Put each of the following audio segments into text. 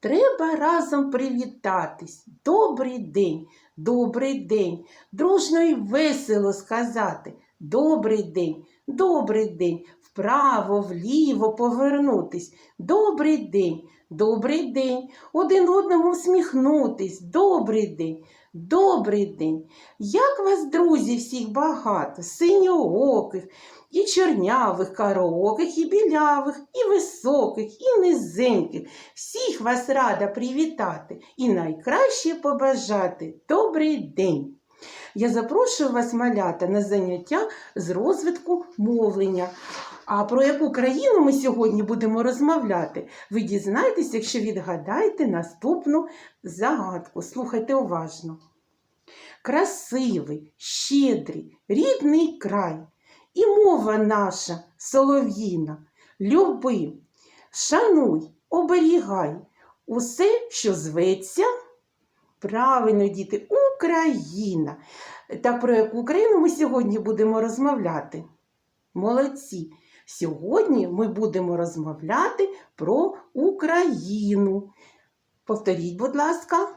Треба разом привітатись. Добрий день, добрий день. Дружно і весело сказати. Добрий день, добрий день. Вправо, вліво повернутись. Добрий день, добрий день. Один одному всміхнутись. Добрий день, добрий день. Як вас, друзі, всіх багато, синьооких, і чорнявих, караоких, і білявих, і високих, і низеньких. Всіх вас рада привітати і найкраще побажати добрий день. Я запрошую вас, малята, на заняття з розвитку мовлення. А про яку країну ми сьогодні будемо розмовляти, ви дізнаєтесь, якщо відгадаєте наступну загадку. Слухайте уважно. Красивий, щедрий, рідний край. І мова наша солов'їна, люби, шануй, оберігай усе, що зветься. Правильно, діти, Україна. Та про яку Україну ми сьогодні будемо розмовляти? Молодці! Сьогодні ми будемо розмовляти про Україну. Повторіть, будь ласка,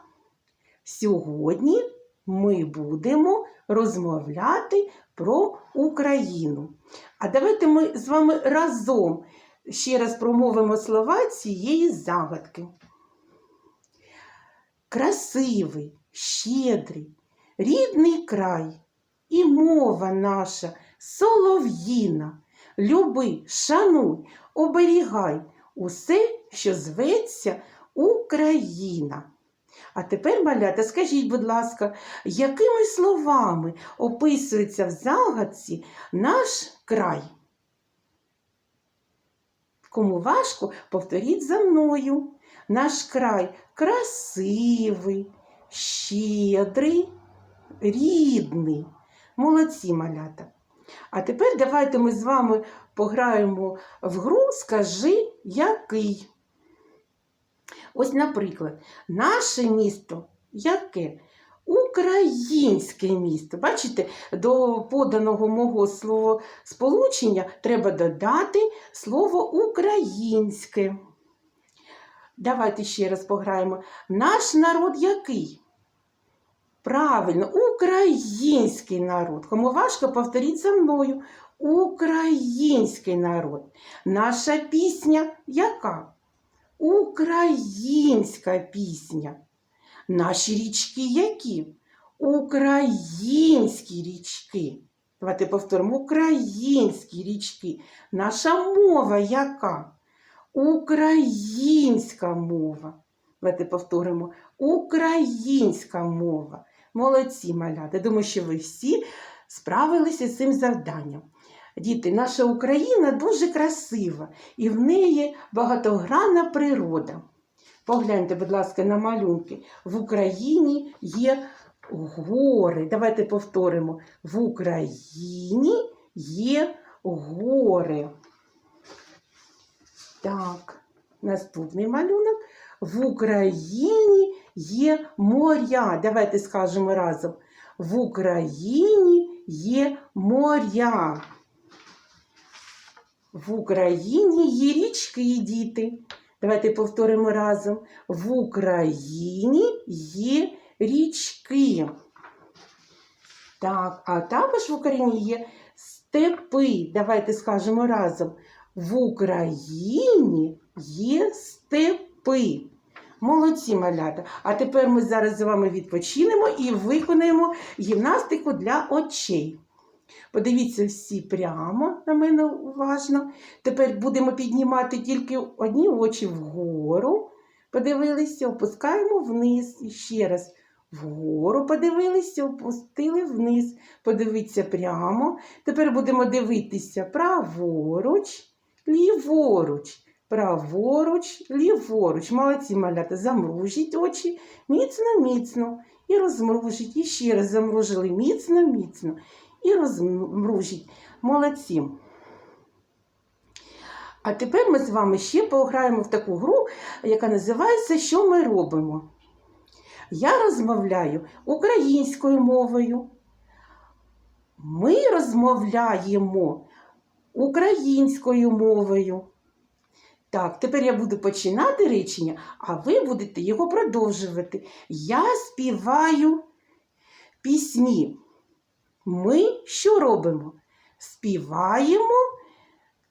сьогодні ми будемо розмовляти про Україну. А давайте ми з вами разом ще раз промовимо слова цієї загадки. Красивий, щедрий, рідний край і мова наша солов'їна. Люби, шануй, оберігай усе, що зветься Україна. А тепер, малята, скажіть, будь ласка, якими словами описується в загадці наш край? Кому важко, повторіть за мною. Наш край красивий, щедрий, рідний. Молодці малята. А тепер давайте ми з вами пограємо в гру Скажи який. Ось, наприклад, наше місто яке? Українське місто. Бачите, до поданого мого словосполучення треба додати слово українське. Давайте ще раз пограємо. Наш народ який? Правильно, український народ. Кому важко, повторіть за мною. Український народ. Наша пісня яка? Українська пісня. Наші річки які? Українські річки. Давайте повторимо українські річки. Наша мова яка? Українська мова. Давайте повторимо українська мова. Молодці малята. Думаю, що ви всі справилися з цим завданням. Діти, наша Україна дуже красива і в неї багатогранна природа. Погляньте, будь ласка, на малюнки. В Україні є гори. Давайте повторимо. В Україні є гори. Так, наступний малюнок. В Україні є моря. Давайте скажемо разом. В Україні є моря. В Україні є річки, і діти. Давайте повторимо разом. В Україні є річки. Так, а також в Україні є степи. Давайте скажемо разом. В Україні є степи. Молодці малята. А тепер ми зараз з вами відпочинемо і виконаємо гімнастику для очей. Подивіться всі прямо на мене уважно. Тепер будемо піднімати тільки одні очі вгору. Подивилися, опускаємо вниз. І ще раз вгору подивилися, опустили вниз. Подивіться прямо. Тепер будемо дивитися праворуч, ліворуч. Праворуч, ліворуч. Молодці малята. Замружіть очі міцно, міцно. І розмружіть. І ще раз замружили міцно, міцно і розмружіть. Молодці. А тепер ми з вами ще пограємо в таку гру, яка називається Що ми робимо? Я розмовляю українською мовою. Ми розмовляємо українською мовою. Так, тепер я буду починати речення, а ви будете його продовжувати. Я співаю пісні. Ми що робимо? Співаємо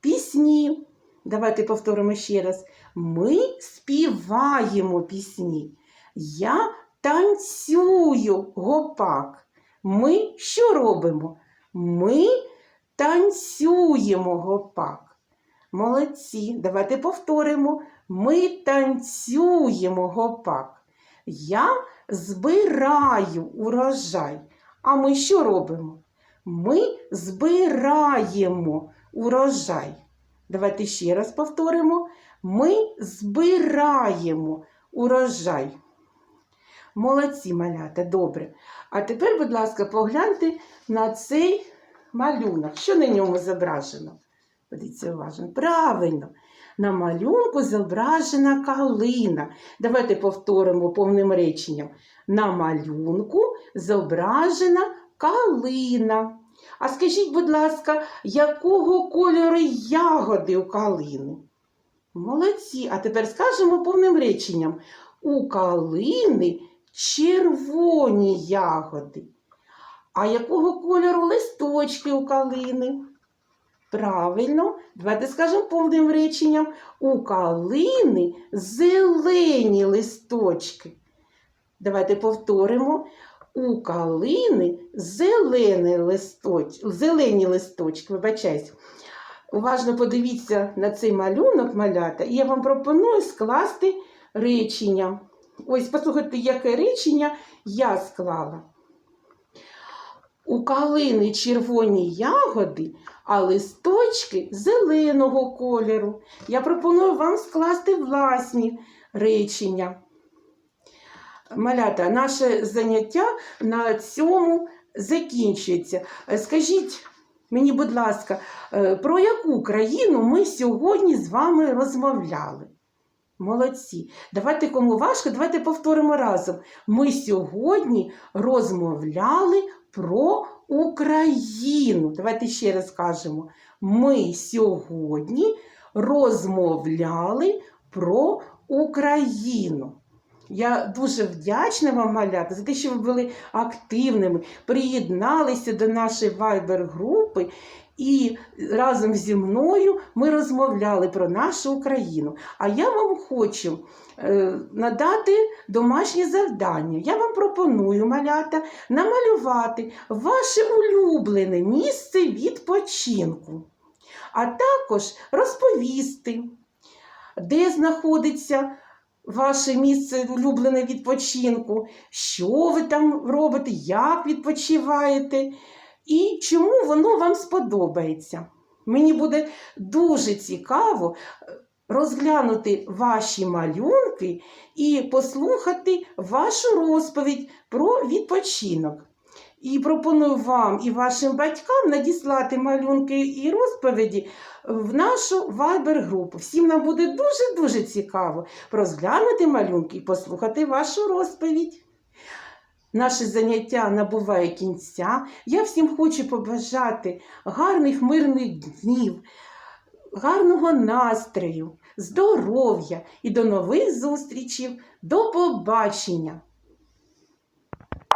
пісні. Давайте повторимо ще раз. Ми співаємо пісні. Я танцюю гопак. Ми що робимо? Ми танцюємо гопак. Молодці. Давайте повторимо. Ми танцюємо гопак. Я збираю урожай. А ми що робимо? Ми збираємо урожай. Давайте ще раз повторимо. Ми збираємо урожай. Молодці малята, добре. А тепер, будь ласка, погляньте на цей малюнок. Що на ньому зображено? Подивіться уважно. Правильно. На малюнку зображена калина. Давайте повторимо повним реченням. На малюнку зображена калина. А скажіть, будь ласка, якого кольору ягоди у калини? Молодці. А тепер скажемо повним реченням. У калини червоні ягоди. А якого кольору листочки у калини? Правильно, давайте скажемо повним реченням. У калини зелені листочки. Давайте повторимо. У калини зелені листочки, зелені листочки, вибачаюсь. Уважно подивіться на цей малюнок малята, і я вам пропоную скласти речення. Ось, послухайте, яке речення я склала. У калини червоні ягоди, а листочки зеленого кольору. Я пропоную вам скласти власні речення. Малята, наше заняття на цьому закінчується. Е, Скажіть мені, будь ласка, е, про яку країну ми сьогодні з вами розмовляли? Молодці. Давайте кому важко, давайте повторимо разом. Ми сьогодні розмовляли про Україну. Давайте ще раз кажемо. Ми сьогодні розмовляли про Україну. Я дуже вдячна вам, малята, за те, що ви були активними, приєдналися до нашої вайбер-групи і разом зі мною ми розмовляли про нашу Україну. А я вам хочу е, надати домашнє завдання. Я вам пропоную, малята, намалювати ваше улюблене місце відпочинку, а також розповісти, де знаходиться ваше місце улюблене відпочинку, що ви там робите, як відпочиваєте і чому воно вам сподобається. Мені буде дуже цікаво е, розглянути ваші малюнки і послухати вашу розповідь про відпочинок. І пропоную вам і вашим батькам надіслати малюнки і розповіді в нашу вайбер-групу. Всім нам буде дуже-дуже цікаво розглянути малюнки і послухати вашу розповідь. Наше заняття набуває кінця. Я всім хочу побажати гарних мирних днів, гарного настрою, здоров'я і до нових зустрічей. До побачення!